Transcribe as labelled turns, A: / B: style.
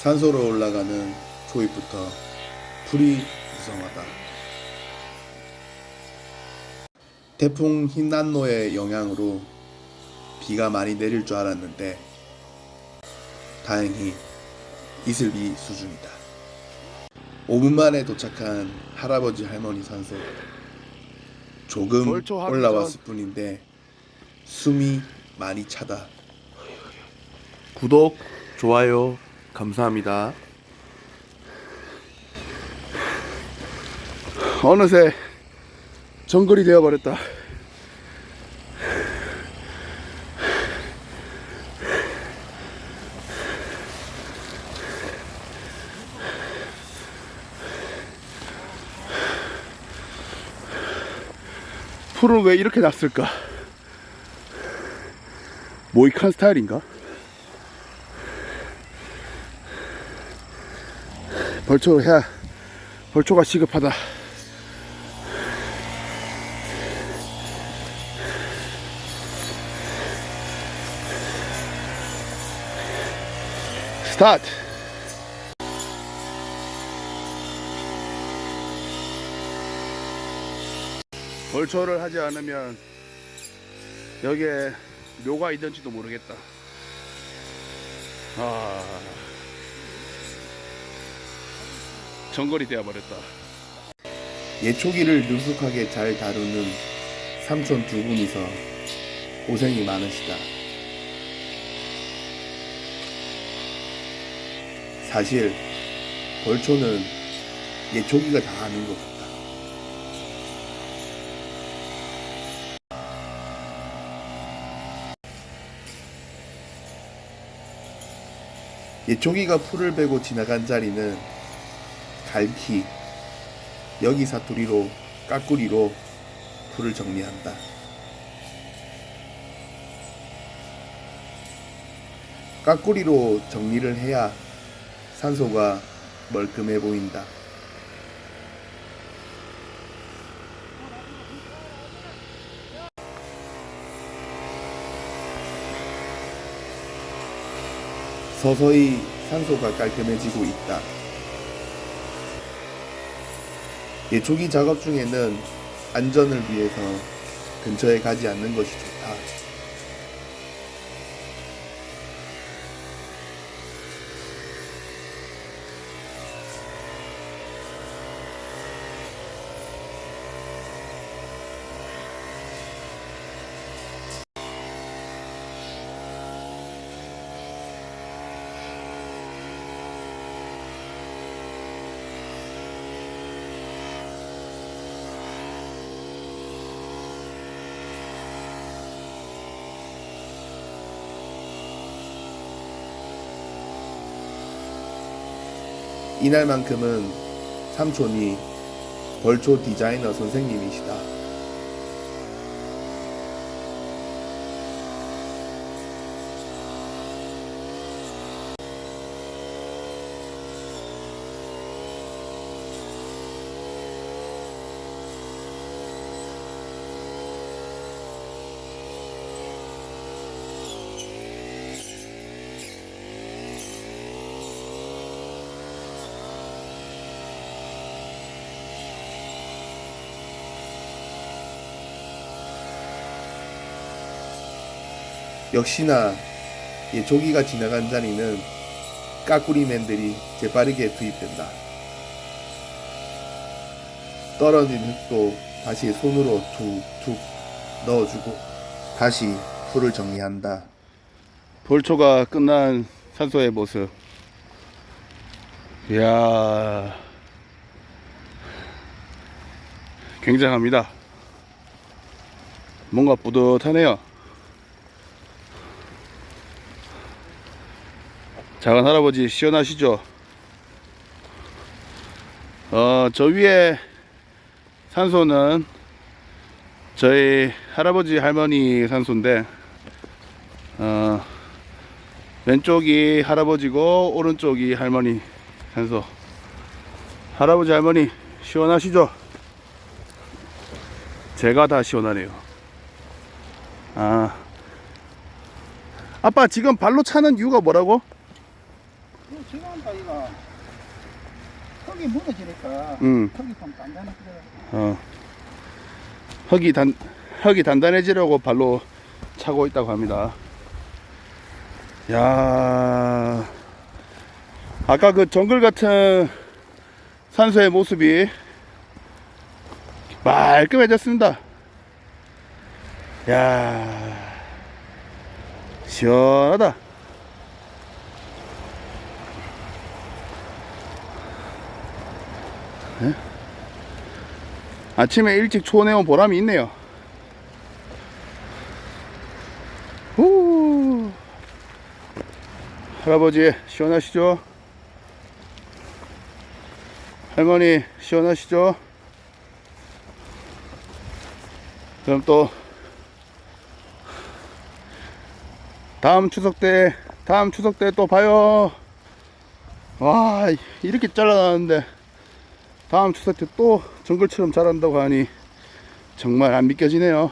A: 산소로 올라가는 초입부터 풀이 무성하다. 태풍 흰난노의 영향으로 비가 많이 내릴 줄 알았는데 다행히 이슬비 수준이다. 5분 만에 도착한 할아버지 할머니 산소. 조금 올라왔을 뿐인데 숨이 많이 차다.
B: 구독, 좋아요, 감사합니다. 어느새 정글이 되어버렸다. 풀을 왜 이렇게 났을까? 모이칸 스타일인가? 벌초를 해야 벌초가 시급하다. 스타트. 벌초를 하지 않으면 여기에 묘가 있는지도 모르겠다. 아. 정글이 되어버렸다.
A: 예초기를 능숙하게 잘 다루는 삼촌 두 분이서 고생이 많으시다. 사실 벌초는 예초기가 다 아는 것 같다. 예초기가 풀을 베고 지나간 자리는 갈키, 여기 사투리로 까꾸리로 풀을 정리한다. 까꾸리로 정리를 해야 산소가 멀끔해 보인다. 서서히 산소가 깔끔해지고 있다. 예초기 작업 중에는 안전을 위해서 근처에 가지 않는 것이 좋다. 이날만큼은 삼촌이 벌초 디자이너 선생님이시다. 역시나 예초기가 지나간 자리는 까꾸리맨들이 재빠르게 투입된다. 떨어진 흙도 다시 손으로 툭툭 넣어주고 다시 풀을 정리한다.
B: 벌초가 끝난 산소의 모습. 이야. 굉장합니다. 뭔가 뿌듯하네요. 작은 할아버지 시원하시죠? 어, 저 위에 산소는 저희 할아버지 할머니 산소인데 어, 왼쪽이 할아버지고 오른쪽이 할머니 산소 할아버지 할머니 시원하시죠? 제가 다 시원하네요 아 아빠 지금 발로 차는 이유가 뭐라고?
C: 따위가 흙이 무너지니까
B: 음.
C: 흙이 좀 단단해져.
B: 어. 흙이 단 흙이 단단해지려고 발로 차고 있다고 합니다. 야. 아까 그 정글 같은 산소의 모습이 말끔해졌습니다. 야. 시원하다. 아침에 일찍 초내온 보람이 있네요. 후. 할아버지 시원하시죠? 할머니 시원하시죠? 그럼 또 다음 추석 때 다음 추석 때 또 봐요. 와 이렇게 잘라놨는데 다음 추석 때또 정글처럼 자란다고 하니 정말 안 믿겨지네요.